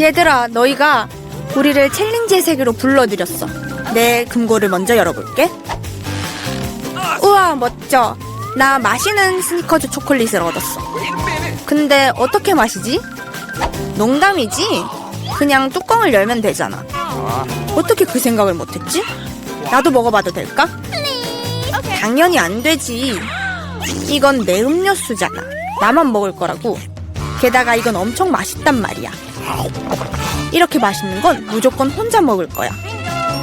얘들아, 너희가 우리를 챌린지의 세계로 불러들였어. 내 금고를 먼저 열어볼게. 우와, 멋져. 나 마시는 스니커즈 초콜릿을 얻었어. 근데 어떻게 마시지? 농담이지? 그냥 뚜껑을 열면 되잖아. 어떻게 그 생각을 못했지? 나도 먹어봐도 될까? 당연히 안 되지. 이건 내 음료수잖아. 나만 먹을 거라고. 게다가 이건 엄청 맛있단 말이야. 이렇게 맛있는 건 무조건 혼자 먹을 거야.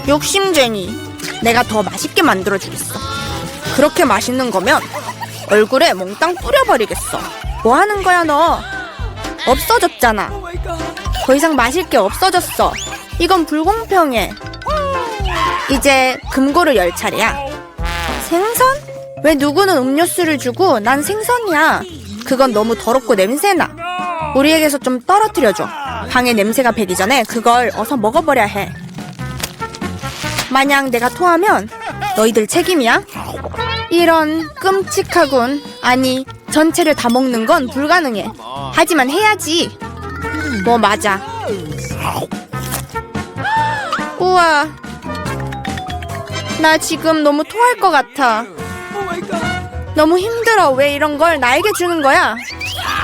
욕심쟁이. 내가 더 맛있게 만들어 주겠어. 그렇게 맛있는 거면 얼굴에 몽땅 뿌려버리겠어. 뭐 하는 거야, 너? 없어졌잖아. 더 이상 마실 게 없어졌어. 이건 불공평해. 이제 금고를 열 차례야. 생선? 왜 누구는 음료수를 주고 난 생선이야? 그건 너무 더럽고 냄새나. 우리에게서 좀 떨어뜨려줘. 방에 냄새가 배기 전에 그걸 어서 먹어버려야 해. 만약 내가 토하면 너희들 책임이야? 이런 끔찍하군. 아니, 전체를 다 먹는 건 불가능해. 하지만 해야지. 뭐 맞아. 우와. 나 지금 너무 토할 것 같아. 너무 힘들어. 왜 이런 걸 나에게 주는 거야?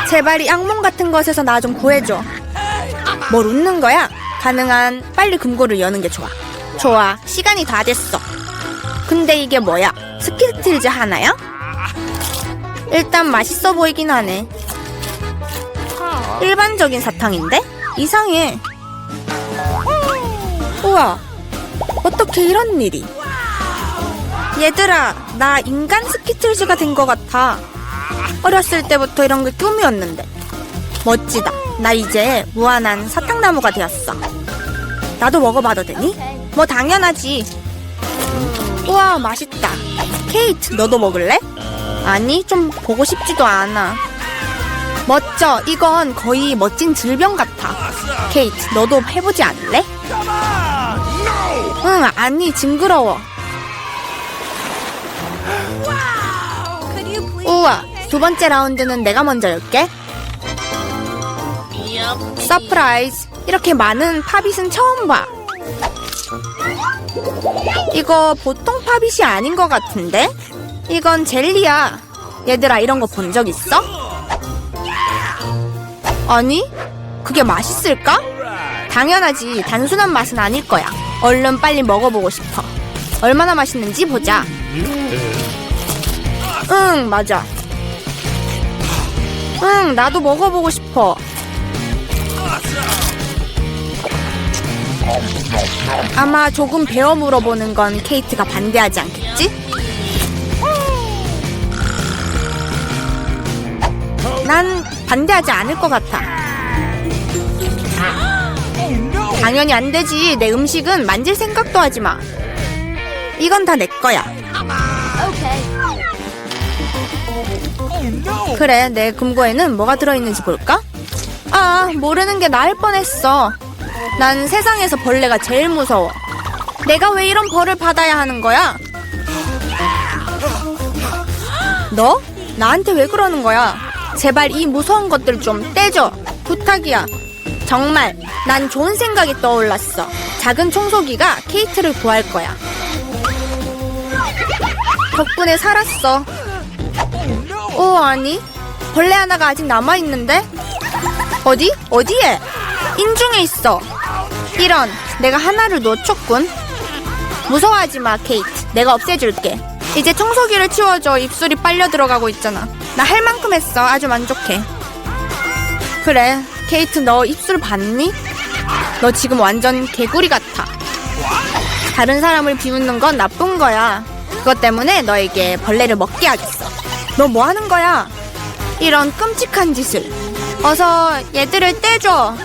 제발 이 악몽 같은 것에서 나 좀 구해줘. 뭘 웃는 거야? 가능한 빨리 금고를 여는 게 좋아. 좋아. 시간이 다 됐어. 근데 이게 뭐야? 스키틀즈 하나야? 일단 맛있어 보이긴 하네. 일반적인 사탕인데? 이상해. 우와. 어떻게 이런 일이? 얘들아, 나 인간 스키틀즈가 된 것 같아. 어렸을 때부터 이런 게 꿈이었는데. 멋지다. 나 이제 무한한 사탕나무가 되었어. 나도 먹어봐도 되니? 뭐 당연하지. 우와, 맛있다. 케이트, 너도 먹을래? 아니, 좀 보고 싶지도 않아. 멋져. 이건 거의 멋진 질병 같아. 케이트, 너도 해보지 않을래? 응, 아니, 징그러워. 우와, 두 번째 라운드는 내가 먼저 열게. 서프라이즈. 이렇게 많은 팝잇은 처음 봐. 이거 보통 팝잇이 아닌 것 같은데? 이건 젤리야. 얘들아, 이런 거 본 적 있어? 아니, 그게 맛있을까? 당연하지. 단순한 맛은 아닐 거야. 얼른 빨리 먹어보고 싶어. 얼마나 맛있는지 보자. 응, 맞아. 응, 나도 먹어보고 싶어. 아마 조금 베어 물어보는 건 케이트가 반대하지 않겠지? 난 반대하지 않을 것 같아. 당연히 안 되지. 내 음식은 만질 생각도 하지 마. 이건 다 내 거야. 그래, 내 금고에는 뭐가 들어있는지 볼까? 아, 모르는 게 나을 뻔했어. 난 세상에서 벌레가 제일 무서워. 내가 왜 이런 벌을 받아야 하는 거야? 너? 나한테 왜 그러는 거야? 제발 이 무서운 것들 좀 떼줘. 부탁이야. 정말, 난 좋은 생각이 떠올랐어. 작은 청소기가 케이트를 구할 거야. 덕분에 살았어. 오, 아니. 벌레 하나가 아직 남아있는데? 어디? 어디에? 인중에 있어. 이런, 내가 하나를 놓쳤군. 무서워하지 마, 케이트. 내가 없애줄게. 이제 청소기를 치워줘. 입술이 빨려 들어가고 있잖아. 나 할 만큼 했어. 아주 만족해. 그래, 케이트 너 입술 봤니? 너 지금 완전 개구리 같아. 다른 사람을 비웃는 건 나쁜 거야. 그것 때문에 너에게 벌레를 먹게 하겠어. 너 뭐 하는 거야? 이런 끔찍한 짓을. 어서 얘들을 떼줘.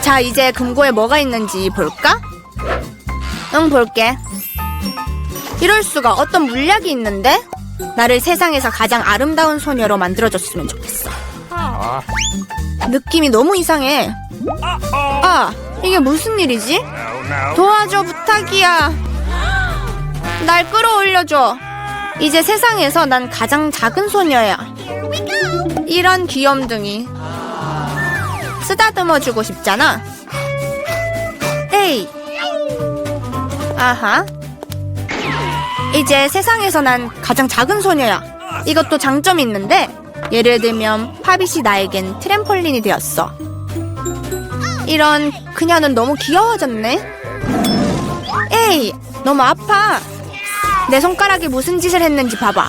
자, 이제 금고에 뭐가 있는지 볼까? 응, 볼게. 이럴 수가 어떤 물약이 있는데? 나를 세상에서 가장 아름다운 소녀로 만들어줬으면 좋겠어. 느낌이 너무 이상해. 아, 이게 무슨 일이지? 도와줘, 부탁이야. 날 끌어올려줘. 이제 세상에서 난 가장 작은 소녀야. 이런 귀염둥이. 쓰다듬어 주고 싶잖아. 에이. 아하. 이제 세상에서 난 가장 작은 소녀야. 이것도 장점이 있는데, 예를 들면 파빗이 나에겐 트램펄린이 되었어. 이런 그녀는 너무 귀여워졌네. 에이, 너무 아파. 내 손가락이 무슨 짓을 했는지 봐봐.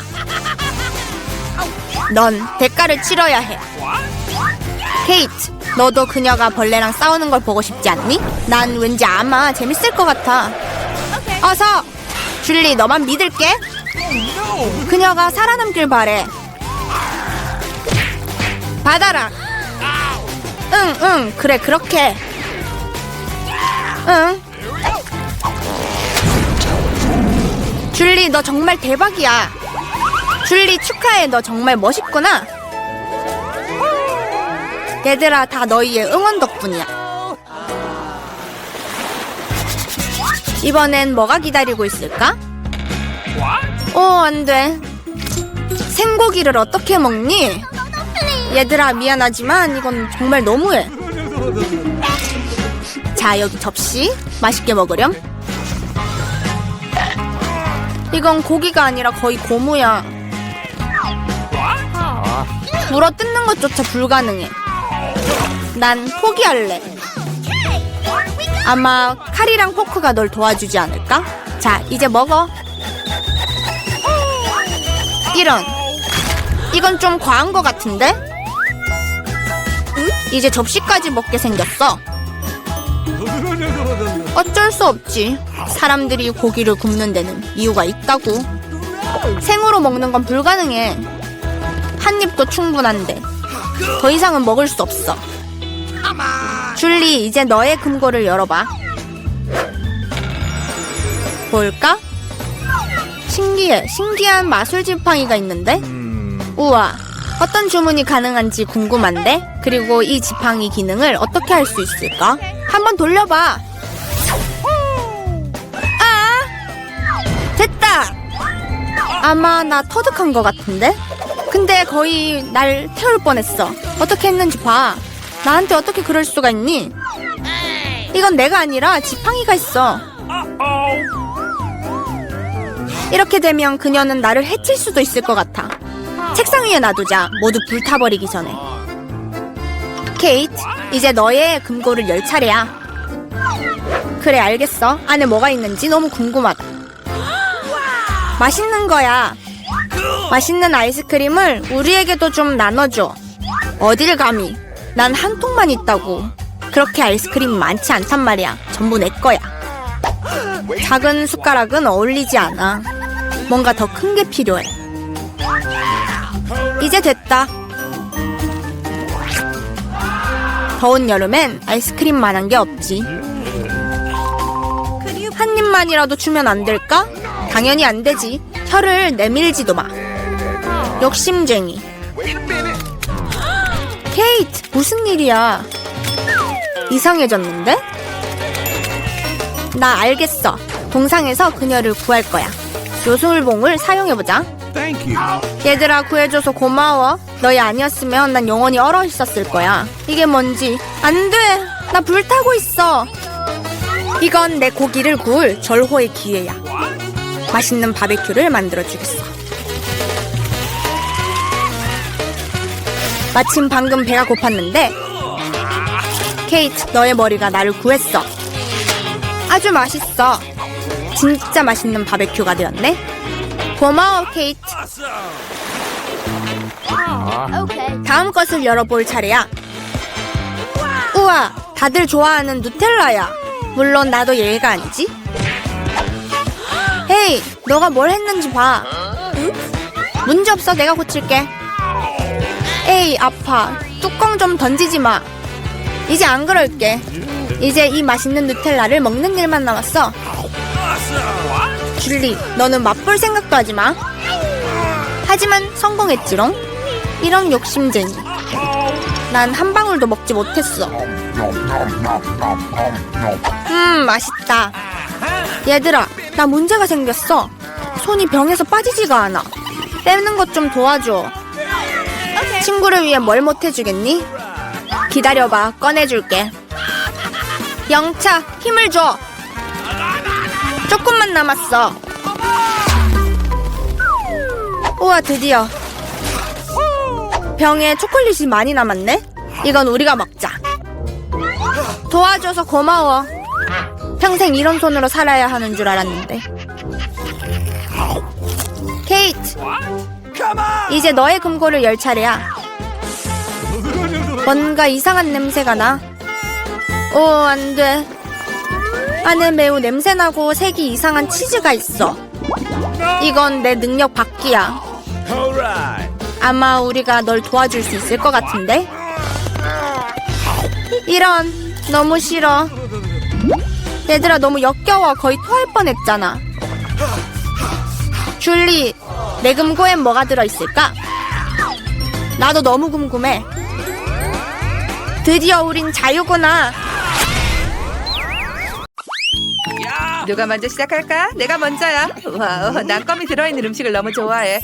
넌 대가를 치러야 해. 케이트, 너도 그녀가 벌레랑 싸우는 걸 보고 싶지 않니? 난 왠지 아마 재밌을 것 같아. 어서! 줄리, 너만 믿을게. 그녀가 살아남길 바래. 받아라. 응, 응, 그래, 그렇게. 응. 줄리, 너 정말 대박이야. 줄리, 축하해. 너 정말 멋있구나. 얘들아, 다 너희의 응원 덕분이야. 이번엔 뭐가 기다리고 있을까? 어, 안 돼. 생고기를 어떻게 먹니? 얘들아, 미안하지만 이건 정말 너무해. 자, 여기 접시. 맛있게 먹으렴. 이건 고기가 아니라 거의 고무야. 물어 뜯는 것조차 불가능해. 난 포기할래. 아마 칼이랑 포크가 널 도와주지 않을까? 자, 이제 먹어. 이런. 이건 좀 과한 것 같은데? 이제 접시까지 먹게 생겼어. 어쩔 수 없지. 사람들이 고기를 굽는 데는 이유가 있다고. 생으로 먹는 건 불가능해. 한 입도 충분한데. 더 이상은 먹을 수 없어. 줄리, 이제 너의 금고를 열어봐. 볼까? 신기해. 신기한 마술 지팡이가 있는데? 우와. 어떤 주문이 가능한지 궁금한데? 그리고 이 지팡이 기능을 어떻게 할 수 있을까? 한번 돌려봐. 아마 나 터득한 것 같은데? 근데 거의 날 태울 뻔했어. 어떻게 했는지 봐. 나한테 어떻게 그럴 수가 있니? 이건 내가 아니라 지팡이가 있어. 이렇게 되면 그녀는 나를 해칠 수도 있을 것 같아. 책상 위에 놔두자. 모두 불타버리기 전에. 케이트, 이제 너의 금고를 열 차례야. 그래, 알겠어. 안에 뭐가 있는지 너무 궁금하다. 맛있는 거야. 맛있는 아이스크림을 우리에게도 좀 나눠줘. 어딜 감히. 난 한 통만 있다고. 그렇게 아이스크림이 많지 않단 말이야. 전부 내 거야. 작은 숟가락은 어울리지 않아. 뭔가 더 큰 게 필요해. 이제 됐다. 더운 여름엔 아이스크림만한 게 없지. 한 입만이라도 주면 안 될까? 당연히 안 되지. 혀를 내밀지도 마. 욕심쟁이. 케이트, 무슨 일이야? 이상해졌는데? 나 알겠어. 동상에서 그녀를 구할 거야. 요술봉을 사용해보자. 얘들아 구해줘서 고마워. 너희 아니었으면 난 영원히 얼어 있었을 거야. 이게 뭔지 안 돼. 나 불타고 있어. 이건 내 고기를 구울 절호의 기회야. 맛있는 바베큐를 만들어 주겠어. 마침 방금 배가 고팠는데 케이트 너의 머리가 나를 구했어. 아주 맛있어. 진짜 맛있는 바베큐가 되었네. 고마워 케이트. 다음 것을 열어볼 차례야. 우와, 다들 좋아하는 누텔라야. 물론 나도 예외가 아니지. 헤이, 너가 뭘 했는지 봐. 문제 없어, 내가 고칠게. 에이, 아파. 뚜껑 좀 던지지 마. 이제 안 그럴게. 이제 이 맛있는 누텔라를 먹는 일만 남았어. 줄리, 너는 맛볼 생각도 하지 마. 하지만 성공했지롱. 이런 욕심쟁이. 난 한 방울도 먹지 못했어. 음, 맛있다. 얘들아, 나 문제가 생겼어. 손이 병에서 빠지지가 않아. 떼는 것 좀 도와줘. 친구를 위해 뭘 못해주겠니? 기다려봐, 꺼내줄게. 영차, 힘을 줘. 조금만 남았어. 우와, 드디어. 병에 초콜릿이 많이 남았네? 이건 우리가 먹자. 도와줘서 고마워. 평생 이런 손으로 살아야 하는 줄 알았는데. 케이트, 이제 너의 금고를 열 차례야. 뭔가 이상한 냄새가 나. 오, 안 돼. 안에 매우 냄새나고 색이 이상한 치즈가 있어. 이건 내 능력 밖이야. 아마 우리가 널 도와줄 수 있을 것 같은데? 이런, 너무 싫어. 얘들아, 너무 역겨워. 거의 토할 뻔했잖아. 줄리, 내 금고엔 뭐가 들어있을까? 나도 너무 궁금해. 드디어 우린 자유구나. 누가 먼저 시작할까? 내가 먼저야. 와우, 난 껌이 들어있는 음식을 너무 좋아해.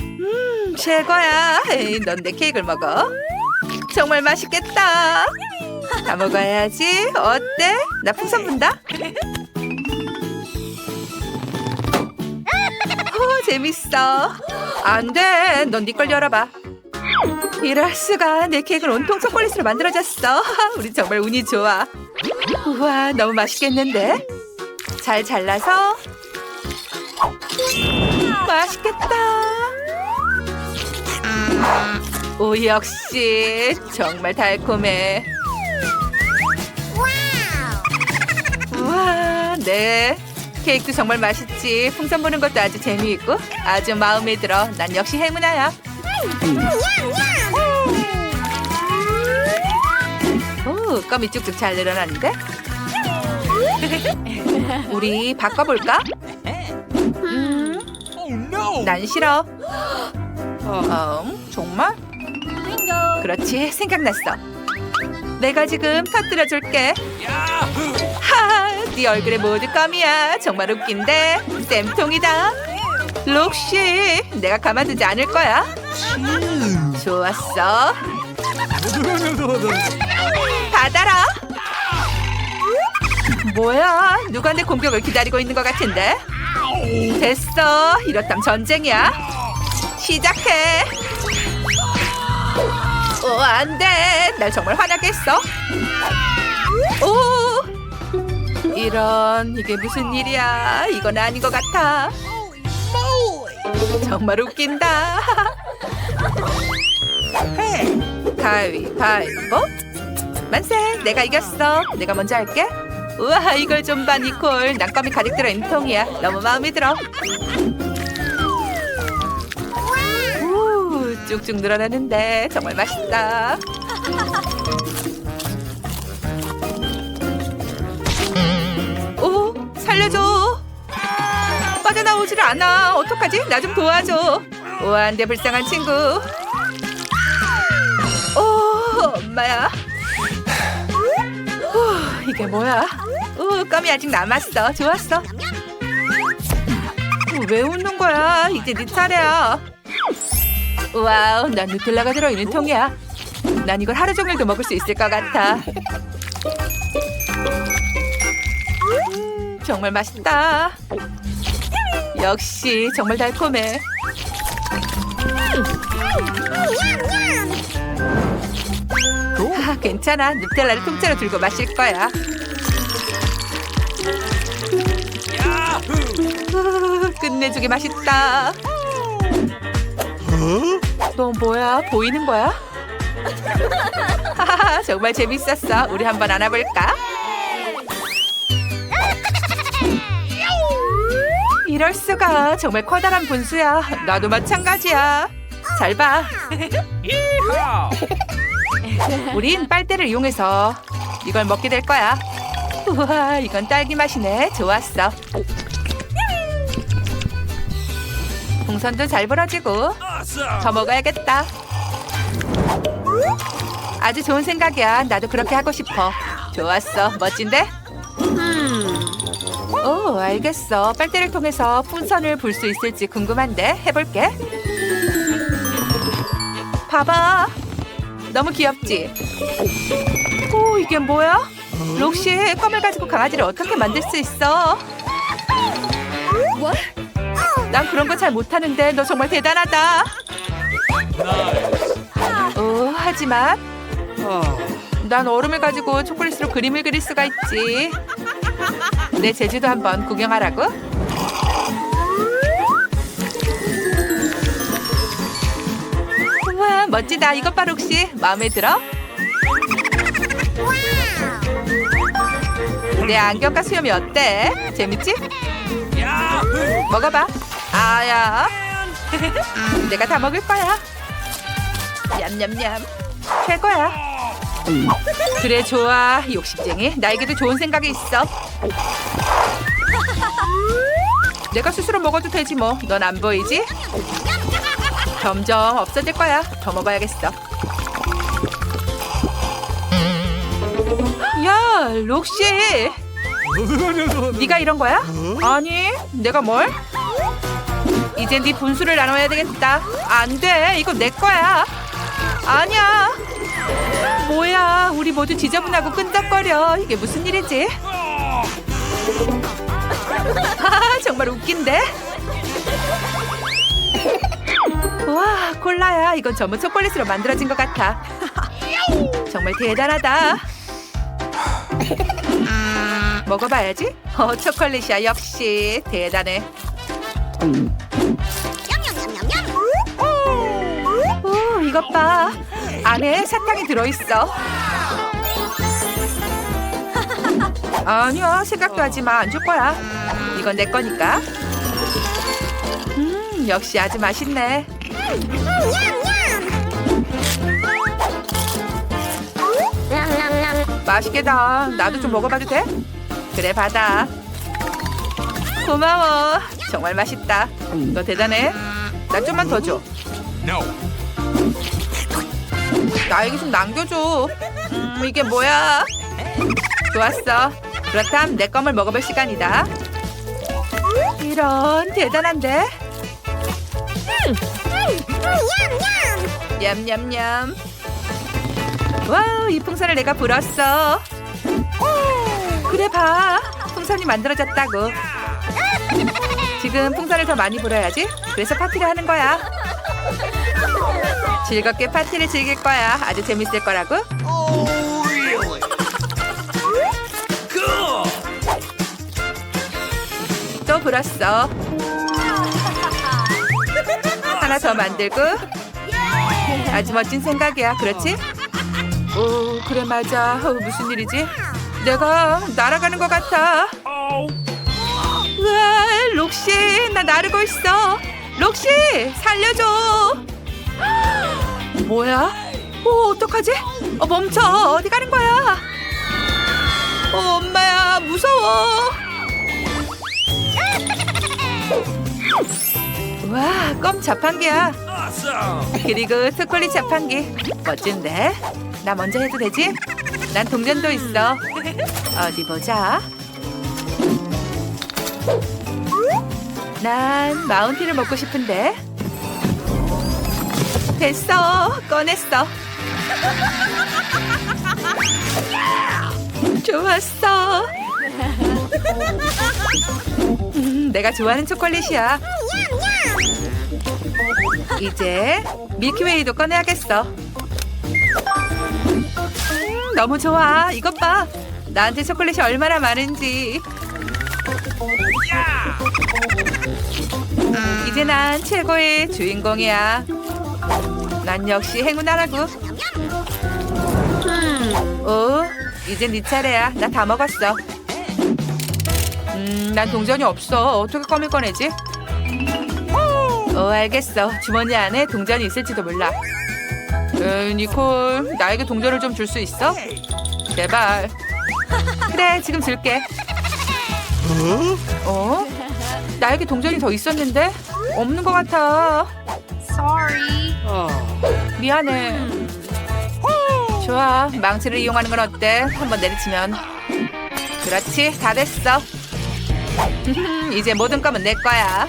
음, 최고야. 넌내 케이크를 먹어. 정말 맛있겠다. 다 먹어야지. 어때? 나 풍선 분다. 오, 재밌어. 안 돼. 넌 네 걸 열어봐. 이럴 수가 내 케이크를 온통 초콜릿으로 만들어졌어. 우리 정말 운이 좋아. 우와, 너무 맛있겠는데? 잘 잘라서 맛있겠다. 오 역시 정말 달콤해. 네. 케이크도 정말 맛있지. 풍선 보는 것도 아주 재미있고 아주 마음에 들어. 난 역시 행운아야. 오, 껌이 쭉쭉 잘 늘어났는데? 우리 바꿔볼까? 음, 난 싫어. 음, 정말? 그렇지, 생각났어. 내가 지금 터뜨려줄게. 하, 네 얼굴에 모두 껌이야. 정말 웃긴데. 쌤통이다. 록시, 내가 가만두지 않을 거야. 좋았어. 받아라. 뭐야? 누가 내 공격을 기다리고 있는 것 같은데? 됐어. 이렇다면 전쟁이야. 시작해. 오, 안 돼. 날 정말 화나게 했어. 오! 이런, 이게 무슨 일이야. 이건 아닌 것 같아. 정말 웃긴다. 가위바위보? 만세! 내가 이겼어. 내가 먼저 할게. 우와, 이걸 좀 봐, 니콜. 난 껌이 가득 들어 있는 통이야. 너무 마음에 들어. 우, 쭉쭉 늘어나는데 정말 맛있다. 살려줘. 빠져나오질 않아. 어떡하지? 나 좀 도와줘. 내 불쌍한 친구. 오, 엄마야. 후, 이게 뭐야? 우, 껌이 아직 남았어. 좋았어. 우, 왜 웃는 거야? 이제 네 차례야. 와우, 난 누텔라가 들어있는 통이야. 난 이걸 하루 종일도 먹을 수 있을 것 같아. 정말 맛있다. 역시 정말 달콤해. 아, 괜찮아. 누텔라를 통째로 들고 마실 거야. 후, 끝내주게 맛있다. 너 뭐야? 보이는 거야? 정말 재밌었어. 우리 한번 안아볼까? 이럴 수가 정말 커다란 분수야. 나도 마찬가지야. 잘 봐. 우린 빨대를 이용해서 이걸 먹게 될 거야. 우와, 이건 딸기 맛이네. 좋았어. 풍선도 잘 불어지고 더 먹어야겠다. 아주 좋은 생각이야. 나도 그렇게 하고 싶어. 좋았어. 멋진데? 오, 알겠어. 빨대를 통해서 풍선을 불 수 있을지 궁금한데 해볼게. 봐봐. 너무 귀엽지? 오, 이게 뭐야? 록시, 껌을 가지고 강아지를 어떻게 만들 수 있어? 난 그런 거 잘 못하는데 너 정말 대단하다. 어, 하지만 난 얼음을 가지고 초콜릿으로 그림을 그릴 수가 있지. 내 제주도 한번 구경하라고? 우와, 멋지다. 이것 봐, 록시. 마음에 들어? 내 안경과 수염이 어때? 재밌지? 먹어봐. 아야. 내가 다 먹을 거야. 냠냠냠. 최고야. 그래 좋아. 욕심쟁이. 나에게도 좋은 생각이 있어. 내가 스스로 먹어도 되지 뭐. 넌 안 보이지? 점점 없어질 거야. 더 먹어야겠어. 야, 록시. 네가 이런 거야? 아니, 내가 뭘? 이제 네 분수를 나눠야 되겠다. 안 돼, 이거 내 거야. 아니야. 뭐야, 우리 모두 지저분하고 끈적거려. 이게 무슨 일이지? 아, 정말 웃긴데? 와, 콜라야. 이건 전부 초콜릿으로 만들어진 것 같아. 정말 대단하다. 먹어봐야지. 어, 초콜릿이야. 역시 대단해. 오, 이것 봐. 안에 사탕이 들어있어. 아니야, 생각도 하지 마. 안 줄 거야. 이건 내 거니까. 음, 역시 아주 맛있네. 맛있겠다. 나도 좀 먹어봐도 돼? 그래, 받아. 고마워. 정말 맛있다. 너 대단해. 나 좀만 더 줘. 나에게 좀 남겨줘. 음, 이게 뭐야? 좋았어. 그렇다면 내 껌을 먹어볼 시간이다. 이런 대단한데? 냠냠냠. 와우, 이 풍선을 내가 불었어. 그래 봐. 풍선이 만들어졌다고. 지금 풍선을 더 많이 불어야지. 그래서 파티를 하는 거야. 즐겁게 파티를 즐길 거야. 아주 재밌을 거라고. Oh, really? Cool. 또 불었어. 하나 더 만들고. 아주 멋진 생각이야. 그렇지? 오, 그래 맞아. 어, 무슨 일이지? 내가 날아가는 것 같아. Oh. 우와, 록시, 나 나르고 있어. 록시, 살려줘. 뭐야? 오, 어떡하지? 어, 멈춰. 어디 가는 거야? 어, 엄마야, 무서워. 와, 껌 자판기야. 그리고 초콜릿 자판기. 멋진데? 나 먼저 해도 되지? 난 동전도 있어. 어디 보자. 난 마운틴을 먹고 싶은데. 됐어. 꺼냈어. 좋았어. 음, 내가 좋아하는 초콜릿이야. 이제 밀키웨이도 꺼내야겠어. 음, 너무 좋아. 이것 봐. 나한테 초콜릿이 얼마나 많은지. 음, 이제 난 최고의 주인공이야. 난 역시 행운하라고. 오, 이제 네 차례야. 나 다 먹었어. 음, 난 동전이 없어. 어떻게 껌을 꺼내지? 어, 알겠어. 주머니 안에 동전이 있을지도 몰라. 에, 니콜, 나에게 동전을 좀 줄 수 있어? 제발. 그래, 지금 줄게. 어? 나에게 동전이 더 있었는데? 없는 것 같아. 미안해. 좋아, 망치를 이용하는 건 어때? 한번 내리치면. 그렇지, 다 됐어. 이제 모든 껌은 내 거야.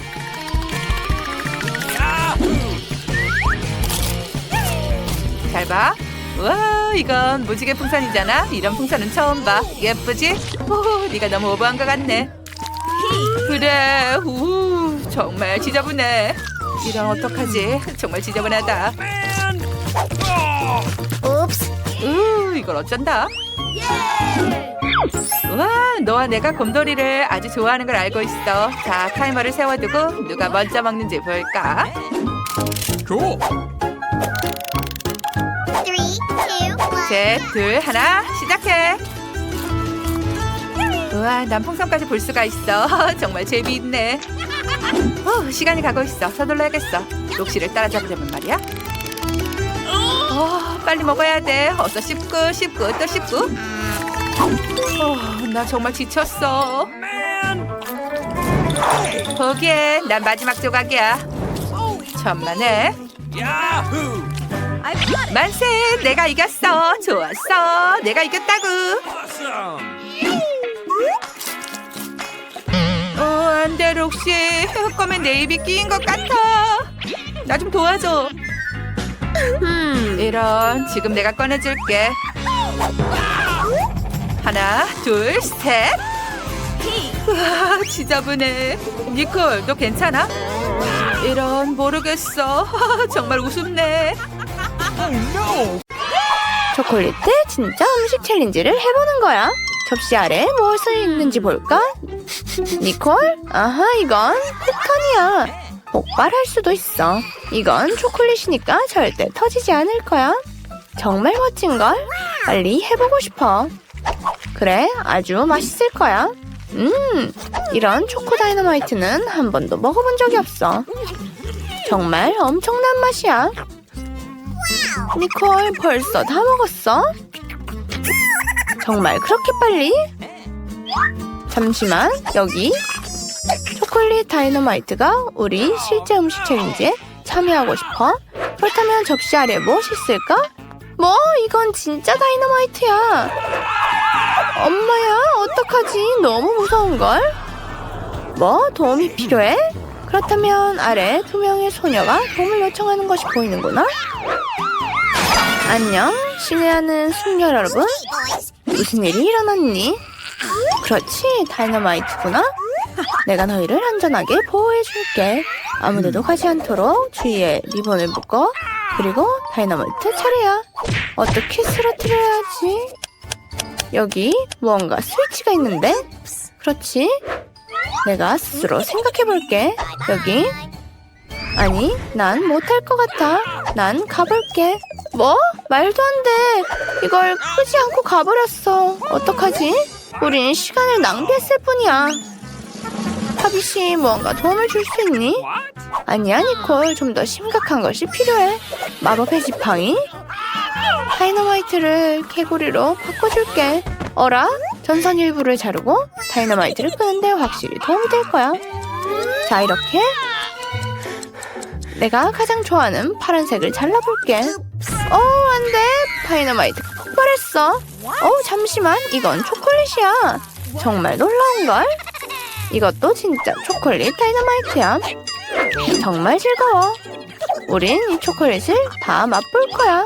잘 봐. 와, 이건 무지개 풍선이잖아. 이런 풍선은 처음 봐. 예쁘지? 오, 네가 너무 오버한 것 같네. 그래, 우, 정말 지저분해. 이런 어떡하지? 정말 지저분하다. 옵스. 우, 이걸 어쩐다? 와, 너와 내가 곰돌이를 아주 좋아하는 걸 알고 있어. 자, 타이머를 세워두고 누가 먼저 먹는지 볼까? One. 셋, 둘, 하나, 시작해. 우와, 난 풍선까지 볼 수가 있어. 정말 재미있네. 어, 시간이 가고 있어. 서둘러야겠어. 녹시를 따라잡으려면 말이야. 어, 빨리 먹어야 돼. 어서 씹고, 씹고, 또 씹고. 어, 나 정말 지쳤어. 거기에 난 마지막 조각이야. 천만에. Yahoo! 만세! 내가 이겼어. 좋았어. 내가 이겼다고. Awesome! 어, 안 돼, 록시. 흑검에 내 입이 끼인 것 같아. 나 좀 도와줘. 음. 이런, 지금 내가 꺼내줄게. 하나, 둘, 셋. 우와, 지저분해. 니콜, 너 괜찮아? 이런, 모르겠어. 정말 우습네. 초콜릿 진짜 음식 챌린지를 해보는 거야. 접시 아래 무엇을 있는지 볼까? 니콜? 아하, 이건 폭탄이야. 폭발할 수도 있어. 이건 초콜릿이니까 절대 터지지 않을 거야. 정말 멋진걸? 빨리 해보고 싶어. 그래, 아주 맛있을 거야. 음, 이런 초코 다이너마이트는 한 번도 먹어본 적이 없어. 정말 엄청난 맛이야. 니콜 벌써 다 먹었어? 정말 그렇게 빨리? 잠시만 여기 초콜릿 다이너마이트가 우리 실제 음식 챌린지에 참여하고 싶어? 그렇다면 접시 아래 무엇이 있을까? 뭐 이건 진짜 다이너마이트야 엄마야 어떡하지 너무 무서운걸? 뭐 도움이 필요해? 그렇다면 아래 두 명의 소녀가 도움을 요청하는 것이 보이는구나 안녕, 신뢰하는 숙녀 여러분. 무슨 일이 일어났니? 그렇지, 다이너마이트구나. 내가 너희를 안전하게 보호해줄게. 아무데도 가지 않도록 주위에 리본을 묶어. 그리고 다이너마이트 차례야. 어떻게 쓰러뜨려야지? 여기 무언가 스위치가 있는데? 그렇지. 내가 스스로 생각해볼게. 여기 아니, 난 못할 것 같아. 난 가볼게. 뭐? 말도 안 돼. 이걸 끄지 않고 가버렸어. 어떡하지? 우린 시간을 낭비했을 뿐이야. 하비 씨, 뭔가 도움을 줄 수 있니? 아니야, 니콜. 좀 더 심각한 것이 필요해. 마법의 지팡이? 다이너마이트를 개구리로 바꿔줄게. 어라? 전선 일부를 자르고 다이너마이트를 끄는데 확실히 도움이 될 거야. 자, 이렇게 내가 가장 좋아하는 파란색을 잘라볼게. 어, 안 돼. 다이너마이트 폭발했어. 어, 잠시만. 이건 초콜릿이야. 정말 놀라운걸? 이것도 진짜 초콜릿 다이너마이트야. 정말 즐거워. 우린 이 초콜릿을 다 맛볼 거야.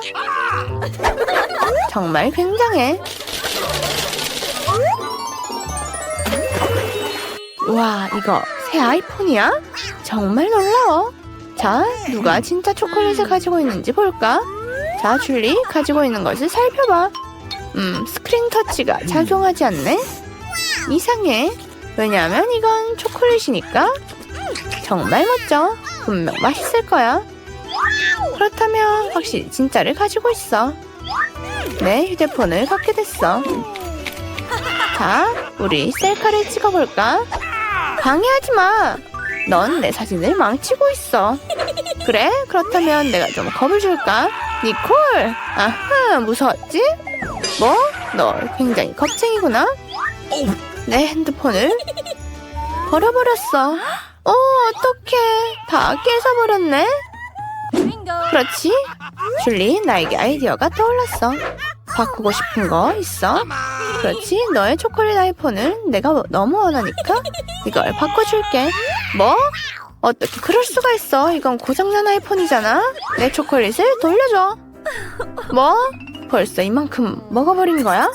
정말 굉장해. 와, 이거 새 아이폰이야? 정말 놀라워. 자, 누가 진짜 초콜릿을 가지고 있는지 볼까? 자, 줄리 가지고 있는 것을 살펴봐. 음, 스크린 터치가 작용하지 않네? 이상해. 왜냐하면 이건 초콜릿이니까. 정말 멋져. 분명 맛있을 거야. 그렇다면 확실히 진짜를 가지고 있어. 내 휴대폰을 갖게 됐어. 자, 우리 셀카를 찍어볼까? 방해하지 마. 넌 내 사진을 망치고 있어. 그래? 그렇다면 내가 좀 겁을 줄까? 니콜! 아하, 무서웠지? 뭐? 너 굉장히 겁쟁이구나? 내 핸드폰을 버려버렸어. 어, 어떡해. 다 깨져버렸네? 그렇지? 줄리, 나에게 아이디어가 떠올랐어. 바꾸고 싶은 거 있어? 그렇지? 너의 초콜릿 아이폰을 내가 너무 원하니까 이걸 바꿔줄게. 뭐? 어떻게 그럴 수가 있어? 이건 고장난 아이폰이잖아. 내 초콜릿을 돌려줘. 뭐? 벌써 이만큼 먹어버린 거야?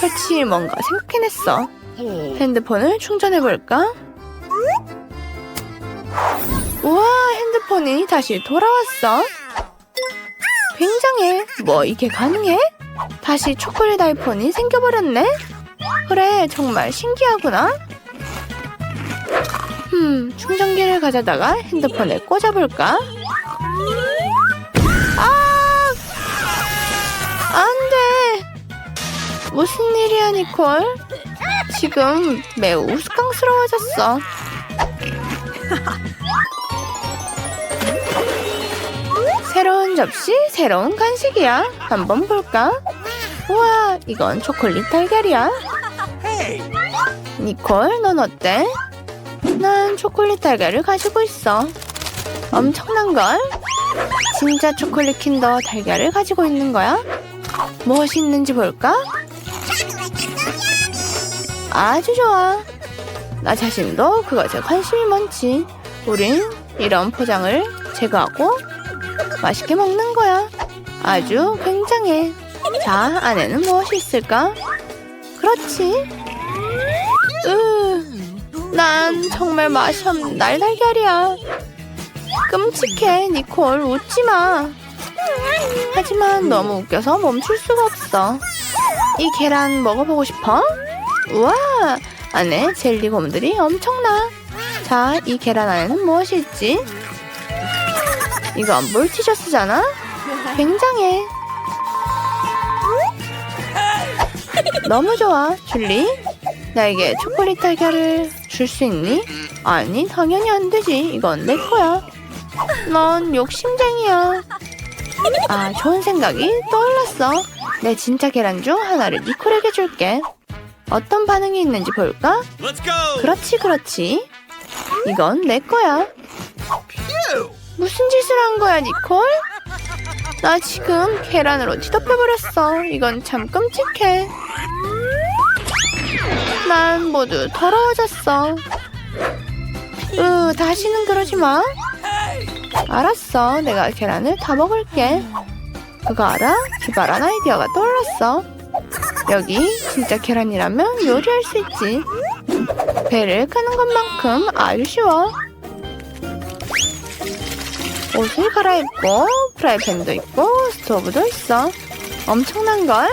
그렇지, 뭔가 생각해냈어. 핸드폰을 충전해볼까? 우와, 핸드폰이 다시 돌아왔어. 굉장해. 뭐, 이게 가능해? 다시 초콜릿 아이폰이 생겨버렸네? 그래, 정말 신기하구나. 음, 충전기를 가져다가 핸드폰에 꽂아볼까? 아! 안 돼! 무슨 일이야, 니콜? 지금 매우 우스꽝스러워졌어. 새로운 접시, 새로운 간식이야. 한번 볼까? 우와, 이건 초콜릿 달걀이야. 니콜, 넌 어때? 난 초콜릿 달걀을 가지고 있어. 엄청난걸? 진짜 초콜릿 킨더 달걀을 가지고 있는 거야? 무엇이 있는지 볼까? 아주 좋아. 나 자신도 그것에 관심이 많지. 우린 이런 포장을 제거하고 맛있게 먹는 거야. 아주 굉장해. 자, 안에는 무엇이 있을까? 그렇지. 으, 난 정말 맛이 없는 날달걀이야. 끔찍해, 니콜. 웃지 마. 하지만 너무 웃겨서 멈출 수가 없어. 이 계란 먹어보고 싶어? 우와, 안에 젤리 곰들이 엄청나. 자, 이 계란 안에는 무엇이 있지? 이건 물티셔츠잖아? 굉장해. 너무 좋아, 줄리. 나에게 초콜릿 달걀을 줄 수 있니? 아니, 당연히 안 되지. 이건 내 거야. 넌 욕심쟁이야. 아, 좋은 생각이 떠올랐어. 내 진짜 계란 중 하나를 니콜에게 줄게. 어떤 반응이 있는지 볼까? 그렇지, 그렇지. 이건 내 거야. 무슨 짓을 한 거야, 니콜? 나 지금 계란으로 뒤덮여버렸어. 이건 참 끔찍해. 난 모두 더러워졌어. 으, 다시는 그러지 마. 알았어. 내가 계란을 다 먹을게. 그거 알아? 기발한 아이디어가 떠올랐어. 여기 진짜 계란이라면 요리할 수 있지. 배를 끄는 것만큼 아주 쉬워. 옷을 갈아입고 프라이팬도 있고 스토브도 있어. 엄청난걸?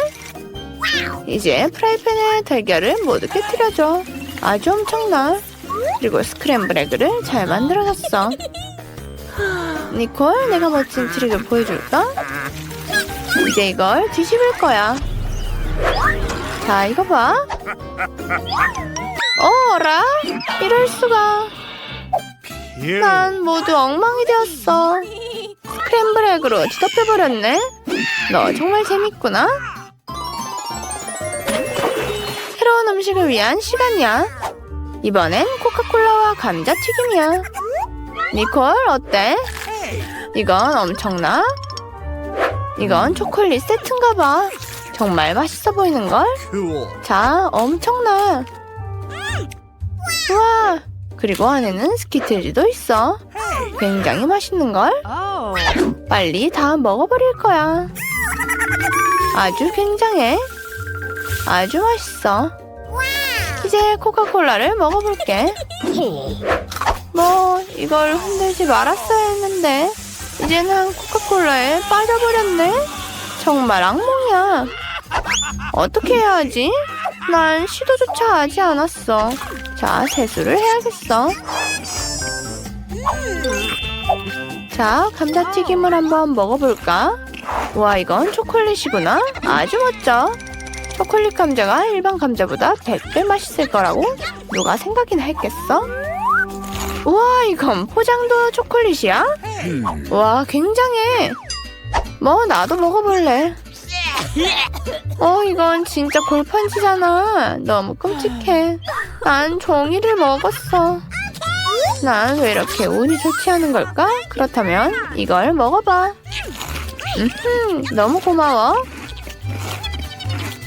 이제 프라이팬에 달걀을 모두 깨뜨려줘. 아주 엄청나. 그리고 스크램블 에그를 잘 만들어줬어. 니콜, 내가 멋진 트릭을 보여줄까? 이제 이걸 뒤집을 거야. 자, 이거 봐. 어라? 이럴 수가. 난 모두 엉망이 되었어. 스크램블 에그로 뒤덮여버렸네. 너 정말 재밌구나. 새로운 음식을 위한 시간이야. 이번엔 코카콜라와 감자튀김이야. 니콜, 어때? 이건 엄청나? 이건 초콜릿 세트인가 봐. 정말 맛있어 보이는걸? 자, 엄청나. 우와, 그리고 안에는 스키틀즈도 있어. 굉장히 맛있는걸? 빨리 다 먹어버릴 거야. 아주 굉장해. 아주 맛있어. 이제 코카콜라를 먹어볼게. 뭐, 이걸 흔들지 말았어야 했는데, 이제는 코카콜라에 빠져버렸네? 정말 악몽이야. 어떻게 해야 하지? 난 시도조차 하지 않았어. 자, 세수를 해야겠어. 자, 감자튀김을 한번 먹어볼까? 와, 이건 초콜릿이구나. 아주 멋져. 초콜릿 감자가 일반 감자보다 100배 맛있을 거라고 누가 생각이나 했겠어? 우와, 이건 포장도 초콜릿이야? 와, 굉장해. 뭐, 나도 먹어볼래. 어, 이건 진짜 골판지잖아. 너무 끔찍해. 난 종이를 먹었어. 난 왜 이렇게 운이 좋지 않은 걸까? 그렇다면 이걸 먹어봐. 음, 너무 고마워.